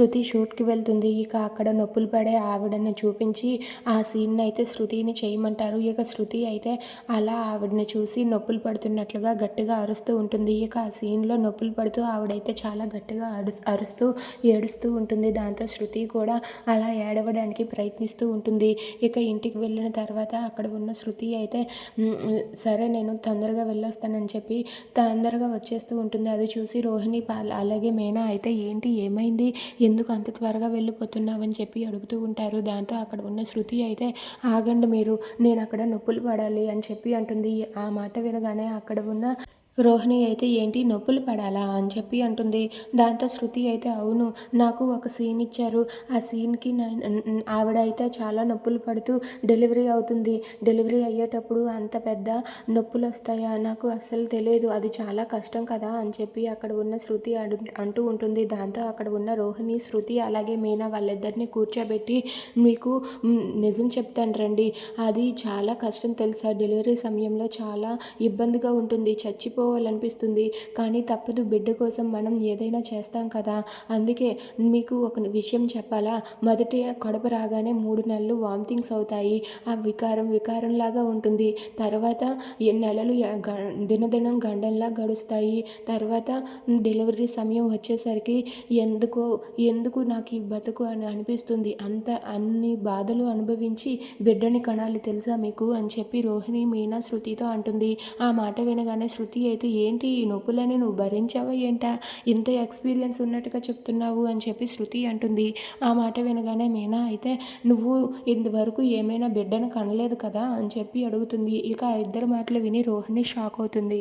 శృతి షూట్కి వెళ్తుంది. ఇక అక్కడ నొప్పులు పడే ఆవిడని చూపించి ఆ సీన్ అయితే శృతిని చేయమంటారు. ఇక శృతి అయితే అలా ఆవిడని చూసి నొప్పులు పడుతున్నట్లుగా గట్టిగా అరుస్తూ ఉంటుంది. ఇక ఆ సీన్లో నొప్పులు పడుతూ ఆవిడైతే చాలా గట్టిగా అరు అరుస్తూ ఏడుస్తూ ఉంటుంది. దాంతో శృతి కూడా అలా ఏడవడానికి ప్రయత్నిస్తూ ఉంటుంది. ఇక ఇంటికి వెళ్ళిన తర్వాత అక్కడ ఉన్న శృతి అయితే సరే నేను తొందరగా వెళ్ళొస్తానని చెప్పి తొందరగా వచ్చేస్తూ ఉంటుంది. అది చూసి రోహిణి పా- అలాగే మేనా అయితే ఏంటి ఏమైంది? ఎందుకు అంత త్వరగా వెళ్ళిపోతున్నావు అని చెప్పి అడుగుతూ ఉంటారు. దాంతో అక్కడ ఉన్న శృతి అయితే ఆగండి మీరు నేను అక్కడ నొప్పులు పడాలి అని చెప్పి అంటుంది. ఆ మాట వినగానే అక్కడ ఉన్న రోహిణి అయితే ఏంటి నొప్పులు పడాలా అని చెప్పి అంటుంది. దాంతో శృతి అయితే అవును నాకు ఒక సీన్ ఇచ్చారు. ఆ సీన్కి ఆవిడ అయితే చాలా నొప్పులు పడుతూ డెలివరీ అవుతుంది. డెలివరీ అయ్యేటప్పుడు అంత పెద్ద నొప్పులు వస్తాయా? నాకు అస్సలు తెలియదు. అది చాలా కష్టం కదా అని చెప్పి అక్కడ ఉన్న శృతి అడు అంటూ ఉంటుంది. దాంతో అక్కడ ఉన్న రోహిణి శృతి అలాగే మీనా వాళ్ళిద్దరిని కూర్చోబెట్టి మీకు నిజం చెప్తాను రండి. అది చాలా కష్టం తెలుసా? డెలివరీ సమయంలో చాలా ఇబ్బందిగా ఉంటుంది. చచ్చిపో చేసుకోవాలనిపిస్తుంది. కానీ తప్పదు బిడ్డ కోసం మనం ఏదైనా చేస్తాం కదా. అందుకే మీకు ఒక విషయం చెప్పాలా? మొదటి కడుపు రాగానే మూడు నెలలు వామిటింగ్స్ అవుతాయి. ఆ వికారం వికారంలాగా ఉంటుంది. తర్వాత నెలలు గ- దినదినం గండంలా గడుస్తాయి. తర్వాత డెలివరీ సమయం వచ్చేసరికి ఎందుకో ఎందుకు నాకు ఈ బతుకు అని అనిపిస్తుంది. అంత అన్ని బాధలు అనుభవించి బిడ్డని కనాలి తెలుసా మీకు? అని చెప్పి రోహిణి మీనా శృతితో అంటుంది. ఆ మాట వినగానే శృతి అయితే ఏంటి ఈ నొప్పులని నువ్వు భరించావా ఏంటా? ఇంత ఎక్స్పీరియన్స్ ఉన్నట్టుగా చెప్తున్నావు అని చెప్పి శృతి అంటుంది. ఆ మాట వినగానే మీనా అయితే నువ్వు ఇంతవరకు ఏమైనా బిడ్డను కనలేదు కదా అని చెప్పి అడుగుతుంది. ఇక ఆ ఇద్దరు మాటలు విని రోహిణి షాక్ అవుతుంది.